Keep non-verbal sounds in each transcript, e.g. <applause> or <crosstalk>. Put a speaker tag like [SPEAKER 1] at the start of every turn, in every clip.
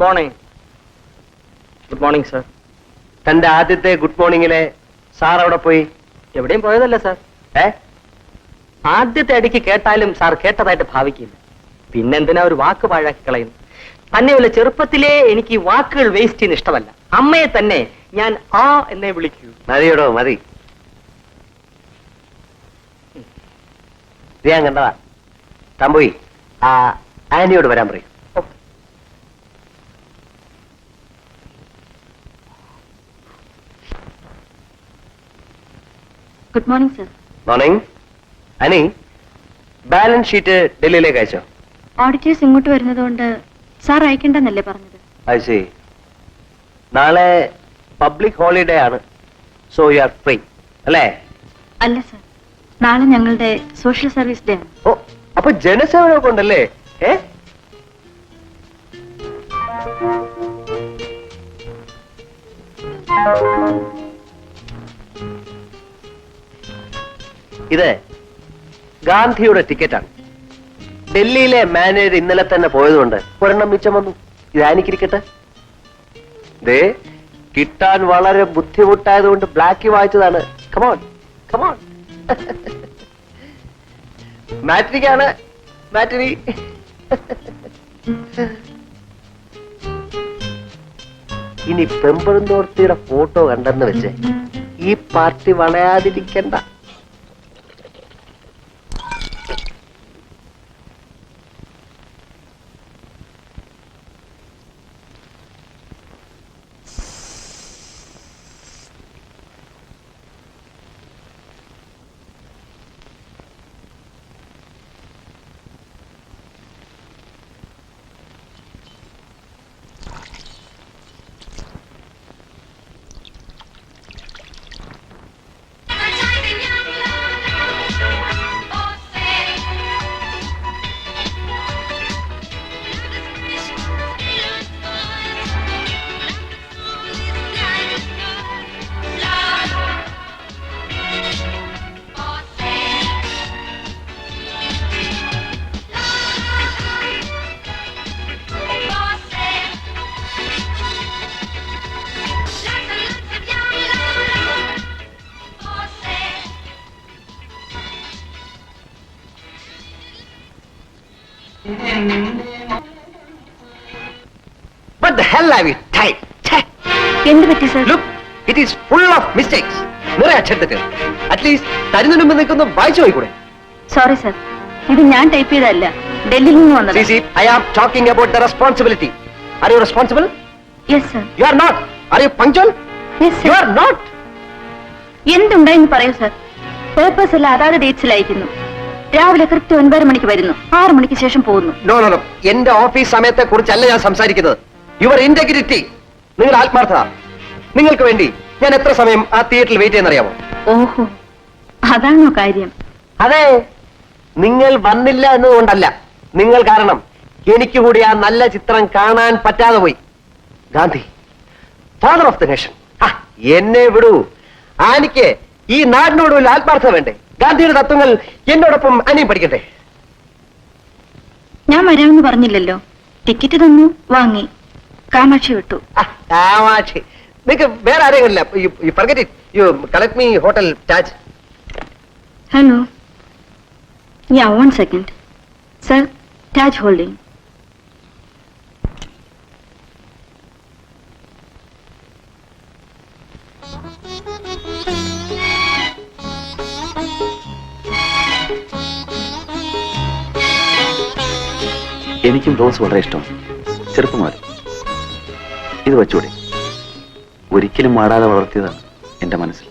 [SPEAKER 1] Good morning good morning sir
[SPEAKER 2] തന്റെ ആദ്യത്തെ good മോർണിംഗിലെ sir അവിടെ പോയി?
[SPEAKER 1] എവിടെയും പോയതല്ല സർ
[SPEAKER 2] ഏ?
[SPEAKER 1] ആദ്യത്തെ അടിക്ക് കേട്ടാലും സാർ കേട്ടതായിട്ട് ഭാവിക്കില്ല. പിന്നെന്തിനാ ഒരു വാക്ക് പാഴാക്കി കളയുന്നു തന്നെയുള്ള ചെറുപ്പത്തിലേ എനിക്ക് ഈ വാക്കുകൾ വേസ്റ്റ് ചെയ്യുന്ന ഇഷ്ടമല്ല. അമ്മയെ തന്നെ ഞാൻ ആ എന്നെ വിളിക്കൂ.
[SPEAKER 2] മതിയോടോ മതി. ഇത് ഞാൻ കണ്ടതാ. താൻ ആ ആനിയോട് വരാൻ പറയും
[SPEAKER 1] ഓ,
[SPEAKER 3] good morning sir
[SPEAKER 2] morning Ani balance sheet ഡൽഹിയിലേക്ക് അയച്ചോ?
[SPEAKER 3] ഓഡിറ്റേഴ്സ് ഇങ്ങോട്ട് വരുന്നതുകൊണ്ട് സാർ അയക്കണ്ടെന്നല്ലേ പറഞ്ഞത്?
[SPEAKER 2] ശരി നാളെ പബ്ലിക് ഹോളിഡേ ആണ്. സോ യു ആർ ഫ്രീ അല്ലേ?
[SPEAKER 3] അല്ല സർ നാളെ ഞങ്ങളുടെ സോഷ്യൽ സർവീസ് ഡേ ആണ്.
[SPEAKER 2] ഓ അപ്പൊ ജനസേവനമൊക്കെ ഉണ്ടല്ലേ? ഏ? ഇത് ഗാന്ധിയുടെ ടിക്കറ്റാണ് ഡൽഹിയിലെ മാനേജർ ഇന്നലെ തന്നെ പോയതുകൊണ്ട് ഒരെണ്ണം മിച്ചം വന്നു. ഇതാനിക്കിരിക്കട്ടെ ദേ കിട്ടാൻ വളരെ ബുദ്ധിമുട്ടായതുകൊണ്ട് ബ്ലാക്ക് വായിച്ചതാണ് കമോൺ കമോൺ <laughs> മാറ്റിനിക്കാണ് മാറ്റിനി <laughs> ഇനി പെമ്പഴുന്നോർത്തിയുടെ ഫോട്ടോ കണ്ടെന്ന് വെച്ച് ഈ പാർട്ടി വളയാതിരിക്കണ്ട. What the hell have you typed?
[SPEAKER 3] എന്ത് പറ്റി sir?
[SPEAKER 2] Look, it is full of mistakes. നിറയെ അക്ഷരത്തിൽ അറ്റ്ലീസ്റ്റ് തരുന്നതിന് മുമ്പ് നിൽക്കുന്ന വായിച്ചു പോയിക്കൂടെ?
[SPEAKER 3] സോറി സർ ഇത് ഞാൻ ടൈപ്പ് ചെയ്തതല്ല. ഡൽഹിയിൽ നിന്ന് വന്നത്.
[SPEAKER 2] C C I am talking about the responsibility are you responsible
[SPEAKER 3] yes sir
[SPEAKER 2] you are not are you punctual
[SPEAKER 3] yes sir
[SPEAKER 2] are not
[SPEAKER 3] എന്തുണ്ടായെന്ന് പറയൂ സർ പേപ്പേഴ്സ് എല്ലാം അതാത് ഡേറ്റ്സിൽ അയക്കുന്നു രാവിലെ കൃത്യം ഒൻപത് മണിക്ക് വരുന്നു. ആറു മണിക്ക് ശേഷം പോകുന്നു.
[SPEAKER 2] നോ നോ നോ എന്റെ ഓഫീസ് സമയത്തെ കുറിച്ചല്ല ഞാൻ സംസാരിക്കുന്നത്. യുവർ ഇന്റഗ്രിറ്റി നിങ്ങൾ ആത്മാർത്ഥത നിങ്ങൾക്ക് വേണ്ടി ഞാൻ എത്ര സമയം ആ തിയേറ്ററിൽ വെയിറ്റ് ചെയ്യുന്നറിയാമോ?
[SPEAKER 3] ഓഹോ അതാണോ കാര്യം?
[SPEAKER 2] അതെ. നിങ്ങൾ വന്നില്ല എന്നതുകൊണ്ടല്ല. നിങ്ങൾ കാരണം എനിക്ക് കൂടി ആ നല്ല ചിത്രം കാണാൻ പറ്റാതെ പോയി. Gandhi father of the nation എന്നെ വിടൂ. ആനിക്ക് ഈ നാടിനോട് ഒരു ആത്മാർത്ഥത വേണ്ടേ? ഗാന്ധിയുടെ തത്വങ്ങൾ എന്നോടൊപ്പം അനിയും പഠിക്കട്ടെ.
[SPEAKER 3] ഞാൻ വരാമെന്ന് പറഞ്ഞില്ലല്ലോ. ടിക്കറ്റ് തന്നു വാങ്ങി. കാമാക്ഷി വിട്ടു.
[SPEAKER 2] കാമാക്ഷി. നിങ്ങൾക്ക് വേറെ ആരെങ്കിലും you forgot it you collect me hotel charge
[SPEAKER 3] hello. Yeah one second sir Taj holding
[SPEAKER 4] എനിക്കും റോസ് വളരെ ഇഷ്ടം. ചെറുപ്പം ഇത് വച്ചൂടെ ഒരിക്കലും മാടാതെ വളർത്തിയതാണ് എന്റെ മനസ്സിൽ.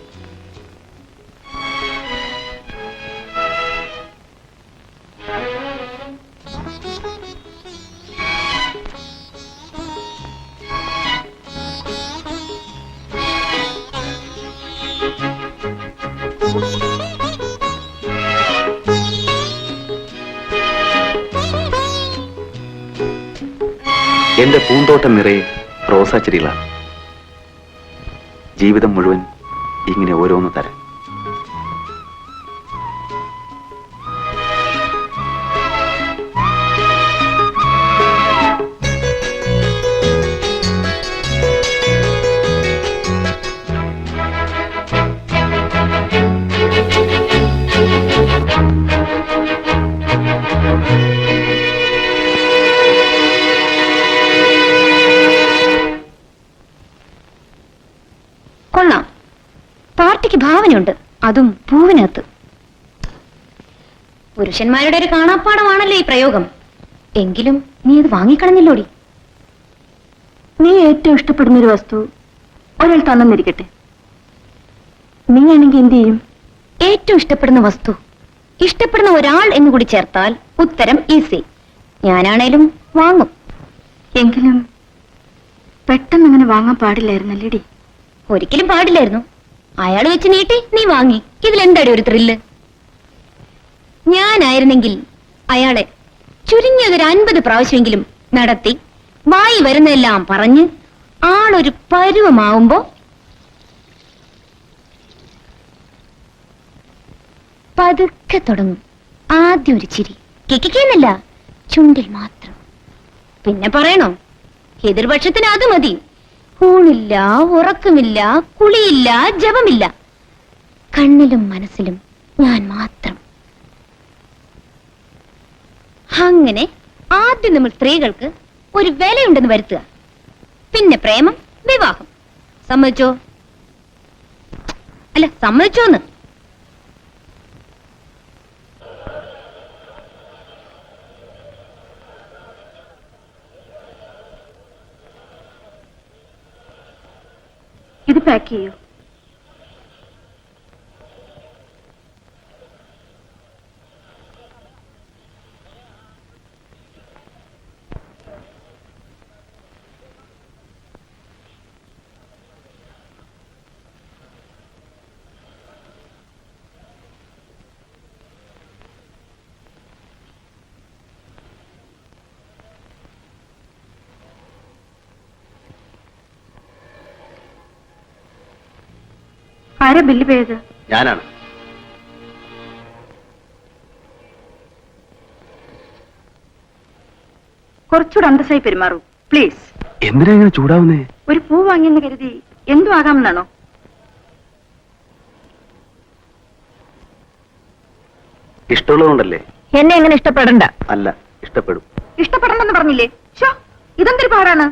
[SPEAKER 4] എന്റെ പൂന്തോട്ടം നിറയെ റോസാ ചെടികളാണ്. ജീവിതം മുഴുവൻ ഇങ്ങനെ ഓരോന്ന് തരാം.
[SPEAKER 5] പാർട്ടിക്ക് ഭാവനയുണ്ട് അതും പൂവിനകത്ത്. പുരുഷന്മാരുടെ ഒരു കാണാപ്പാടമാണല്ലേ ഈ പ്രയോഗം. എങ്കിലും നീ അത് വാങ്ങിക്കളഞ്ഞില്ലോടി? നീ ഏറ്റവും ഇഷ്ടപ്പെടുന്ന ഒരു വസ്തു ഒരാൾ തന്നിരിക്കട്ടെ നീ ആണെങ്കിൽ എന്ത് ചെയ്യും? ഏറ്റവും ഇഷ്ടപ്പെടുന്ന വസ്തു. ഇഷ്ടപ്പെടുന്ന ഒരാൾ എന്ന് കൂടി ചേർത്താൽ ഉത്തരം ഈസി. ഞാനാണേലും വാങ്ങും. എങ്കിലും പെട്ടെന്ന് അങ്ങനെ വാങ്ങാൻ പാടില്ലായിരുന്നല്ലേടി? ഒരിക്കലും പാടില്ലായിരുന്നു. അയാൾ വെച്ച് നീട്ടി നീ വാങ്ങി. ഇതിലെന്താടി ഒരു ത്രില്ല് ഞാനായിരുന്നെങ്കിൽ അയാളെ ചുരുങ്ങിയതൊരു അൻപത് പ്രാവശ്യമെങ്കിലും നടത്തി വായി വരുന്നതെല്ലാം പറഞ്ഞ് ആളൊരു പരുവമാവുമ്പോ പതുക്കെ തുടങ്ങും. ആദ്യം ഒരു ചിരി. കിക്കിക്കുന്നല്ല ചുണ്ടിൽ മാത്രം. പിന്നെ പറയണോ? എതിർപക്ഷത്തിന് അത് മതി. ഊണില്ല ഉറക്കമില്ല കുളിയില്ല ജപമില്ല. കണ്ണിലും മനസ്സിലും ഞാൻ മാത്രം. അങ്ങനെ ആദ്യം നമ്മൾ സ്ത്രീകൾക്ക് ഒരു വിലയുണ്ടെന്ന് വരുത്തുക. പിന്നെ പ്രേമം വിവാഹം. സമ്മതിച്ചോ? അല്ല സമ്മതിച്ചോന്ന്? ഇത് പാക്ക് ചെയ്യൂ ആരാ ബില്ല് പേയത്
[SPEAKER 4] ഞാനാണ്.
[SPEAKER 5] കുറച്ചുകൂടെ അന്തസ്സായി പെരുമാറൂ പ്ലീസ്
[SPEAKER 4] എന്തിനാ ഇങ്ങനെ ചൂടാവുന്നേ?
[SPEAKER 5] ഒരു പൂ വാങ്ങിയെന്ന് കരുതി എന്തു ആകാമെന്നാണോ?
[SPEAKER 4] ഇഷ്ടമുള്ളതുകൊണ്ടല്ലേ
[SPEAKER 5] എന്നെ എങ്ങനെ ഇഷ്ടപ്പെടണ്ട?
[SPEAKER 4] അല്ല ഇഷ്ടപ്പെടും.
[SPEAKER 5] ഇഷ്ടപ്പെടണ്ടെന്ന് പറഞ്ഞില്ലേ? ഷോ ഇതെന്തൊരു പാടാണ്?